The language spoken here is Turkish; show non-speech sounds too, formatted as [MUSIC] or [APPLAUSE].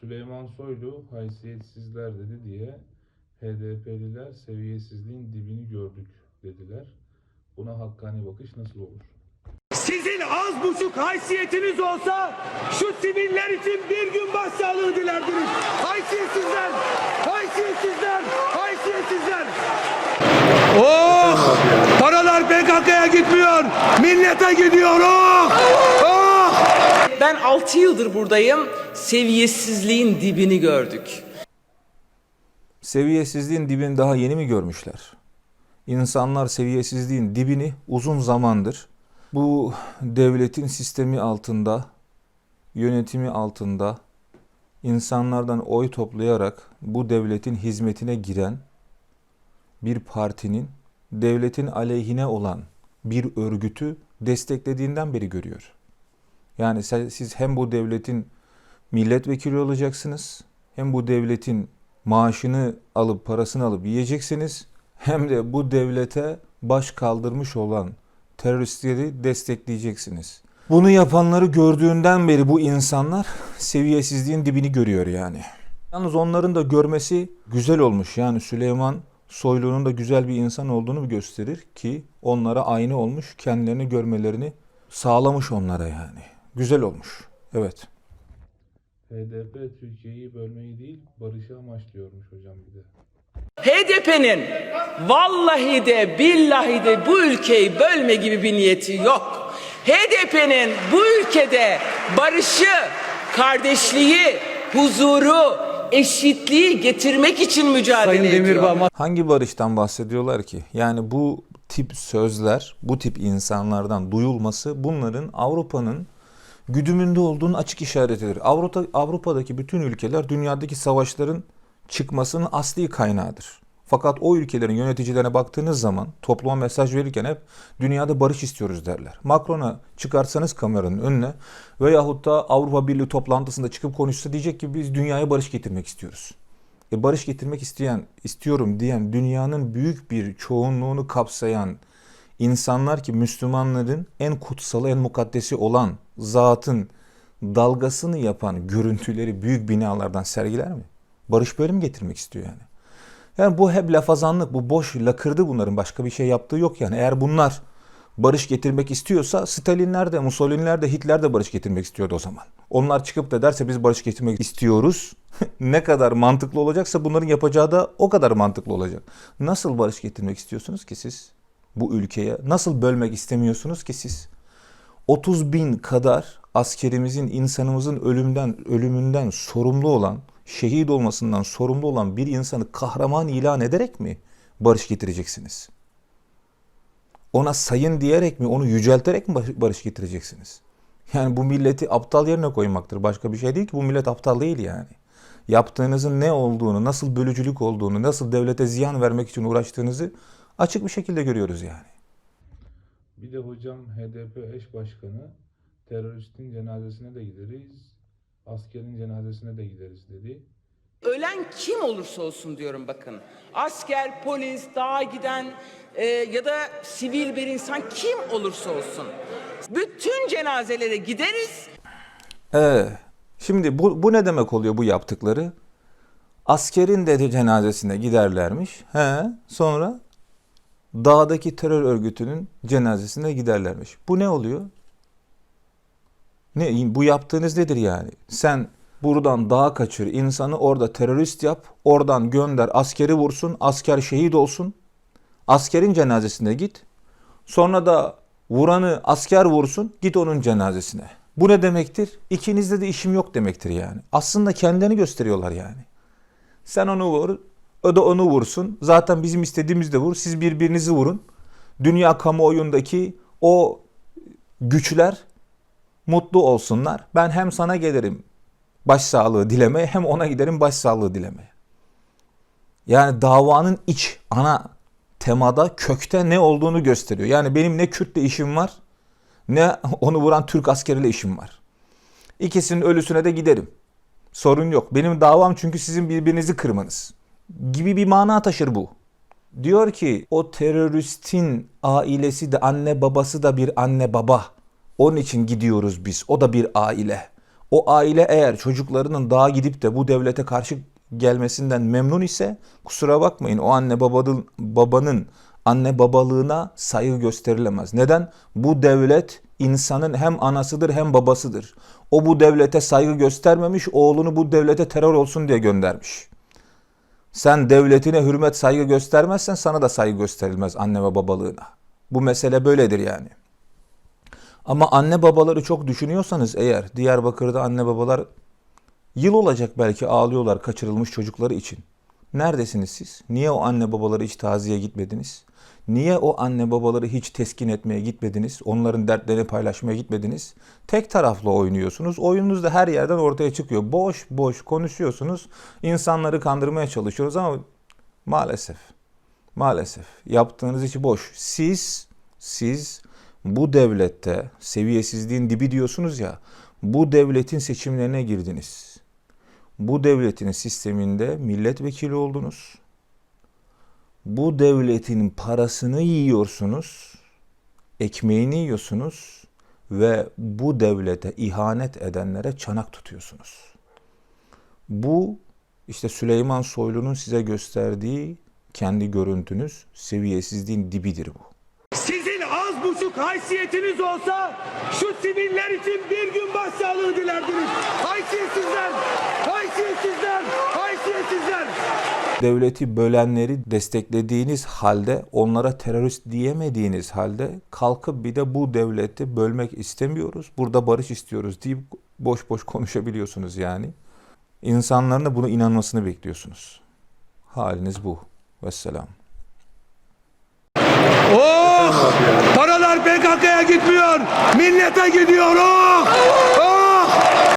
Süleyman Soylu haysiyetsizler dedi diye HDP'liler seviyesizliğin dibini gördük dediler. Buna hakkani bakış nasıl olur? Sizin az buçuk haysiyetiniz olsa şu siviller için bir gün başsağlığı dilerdiniz. Haysiyetsizler! Haysiyetsizler! Haysiyetsizler! Oh! Paralar PKK'ya gitmiyor. Millete gidiyor. Oh! Oh! Ben 6 yıldır buradayım. Seviyesizliğin dibini gördük. Seviyesizliğin dibini daha yeni mi görmüşler? İnsanlar seviyesizliğin dibini uzun zamandır bu devletin sistemi altında, yönetimi altında insanlardan oy toplayarak bu devletin hizmetine giren bir partinin devletin aleyhine olan bir örgütü desteklediğinden beri görüyor. Yani siz hem bu devletin milletvekili olacaksınız hem bu devletin maaşını alıp parasını alıp yiyeceksiniz hem de bu devlete baş kaldırmış olan teröristleri destekleyeceksiniz. Bunu yapanları gördüğünden beri bu insanlar seviyesizliğin dibini görüyor yani. Yalnız onların da görmesi güzel olmuş. Yani Süleyman Soylu'nun da güzel bir insan olduğunu gösterir ki onlara aynı olmuş, kendilerini görmelerini sağlamış onlara yani. Güzel olmuş. Evet. HDP Türkiye'yi bölmeyi değil barışı amaçlıyormuş hocam bir de. HDP'nin vallahi de billahi de bu ülkeyi bölme gibi bir niyeti yok. HDP'nin bu ülkede barışı, kardeşliği, huzuru, eşitliği getirmek için mücadele ediyor. Hangi barıştan bahsediyorlar ki? Yani bu tip sözler, bu tip insanlardan duyulması bunların Avrupa'nın güdümünde olduğunu açık işaretidir. Avrupa, Avrupa'daki bütün ülkeler dünyadaki savaşların çıkmasının asli kaynağıdır. Fakat o ülkelerin yöneticilerine baktığınız zaman topluma mesaj verirken hep dünyada barış istiyoruz derler. Macron'a çıkarsanız kameranın önüne veyahut da Avrupa Birliği toplantısında çıkıp konuşsa diyecek ki biz dünyaya barış getirmek istiyoruz. E barış getirmek isteyen, istiyorum diyen dünyanın büyük bir çoğunluğunu kapsayan insanlar ki Müslümanların en kutsalı, en mukaddesi olan zatın dalgasını yapan görüntüleri büyük binalardan sergiler mi? Barış böyle mi getirmek istiyor yani? Yani bu hep lafazanlık, bu boş lakırdı bunların başka bir şey yaptığı yok yani. Eğer bunlar barış getirmek istiyorsa Stalinler de, Mussolini'ler de, Hitler de barış getirmek istiyordu o zaman. Onlar çıkıp da derse biz barış getirmek istiyoruz. [LAUGHS] ne kadar mantıklı olacaksa bunların yapacağı da o kadar mantıklı olacak. Nasıl barış getirmek istiyorsunuz ki siz bu ülkeye? Nasıl bölmek istemiyorsunuz ki siz? 30 bin kadar askerimizin, insanımızın ölümden, ölümünden sorumlu olan, şehit olmasından sorumlu olan bir insanı kahraman ilan ederek mi barış getireceksiniz? Ona sayın diyerek mi, onu yücelterek mi barış- getireceksiniz? Yani bu milleti aptal yerine koymaktır. Başka bir şey değil ki bu millet aptal değil yani. Yaptığınızın ne olduğunu, nasıl bölücülük olduğunu, nasıl devlete ziyan vermek için uğraştığınızı açık bir şekilde görüyoruz yani. Bir de hocam HDP eş başkanı teröristin cenazesine de gideriz, askerin cenazesine de gideriz dedi. Ölen kim olursa olsun diyorum bakın. Asker, polis, dağa giden e, ya da sivil bir insan kim olursa olsun. Bütün cenazelere gideriz. Ee, şimdi bu, bu ne demek oluyor bu yaptıkları? Askerin de cenazesine giderlermiş. He, sonra dağdaki terör örgütünün cenazesine giderlermiş. Bu ne oluyor? Ne bu yaptığınız nedir yani? Sen buradan dağa kaçır, insanı orada terörist yap, oradan gönder, askeri vursun, asker şehit olsun. Askerin cenazesine git. Sonra da vuranı asker vursun, git onun cenazesine. Bu ne demektir? İkinizde de işim yok demektir yani. Aslında kendilerini gösteriyorlar yani. Sen onu vur, o da onu vursun. Zaten bizim istediğimiz de vur. Siz birbirinizi vurun. Dünya kamuoyundaki o güçler mutlu olsunlar. Ben hem sana gelirim başsağlığı dilemeye hem ona giderim başsağlığı dilemeye. Yani davanın iç ana temada kökte ne olduğunu gösteriyor. Yani benim ne Kürt'le işim var ne onu vuran Türk askeriyle işim var. İkisinin ölüsüne de giderim. Sorun yok. Benim davam çünkü sizin birbirinizi kırmanız. Gibi bir mana taşır bu. Diyor ki o teröristin ailesi de anne babası da bir anne baba. Onun için gidiyoruz biz. O da bir aile. O aile eğer çocuklarının daha gidip de bu devlete karşı gelmesinden memnun ise kusura bakmayın o anne babanın, babanın anne babalığına saygı gösterilemez. Neden? Bu devlet insanın hem anasıdır hem babasıdır. O bu devlete saygı göstermemiş, oğlunu bu devlete terör olsun diye göndermiş. Sen devletine hürmet saygı göstermezsen sana da saygı gösterilmez anne ve babalığına. Bu mesele böyledir yani. Ama anne babaları çok düşünüyorsanız eğer Diyarbakır'da anne babalar yıl olacak belki ağlıyorlar kaçırılmış çocukları için. Neredesiniz siz? Niye o anne babaları hiç taziye gitmediniz? Niye o anne babaları hiç teskin etmeye gitmediniz? Onların dertlerini paylaşmaya gitmediniz? Tek taraflı oynuyorsunuz. Oyununuz da her yerden ortaya çıkıyor. Boş boş konuşuyorsunuz. İnsanları kandırmaya çalışıyoruz ama maalesef maalesef yaptığınız işi boş. Siz siz bu devlette seviyesizliğin dibi diyorsunuz ya. Bu devletin seçimlerine girdiniz. Bu devletin sisteminde milletvekili oldunuz. Bu devletin parasını yiyorsunuz. Ekmeğini yiyorsunuz ve bu devlete ihanet edenlere çanak tutuyorsunuz. Bu işte Süleyman Soylu'nun size gösterdiği kendi görüntünüz seviyesizliğin dibidir bu. Sizin az buçuk haysiyetiniz olsa şu siviller için bir gün başsağlığı dilerdiniz. Haysiyetsizler! Haysiyetsizler! Haysiyetsizler! Devleti bölenleri desteklediğiniz halde onlara terörist diyemediğiniz halde kalkıp bir de bu devleti bölmek istemiyoruz. Burada barış istiyoruz deyip boş boş konuşabiliyorsunuz yani. İnsanların da buna inanmasını bekliyorsunuz. Haliniz bu. Vesselam. Oh! Paralar PKK'ya gitmiyor. Millete gidiyor. Oh!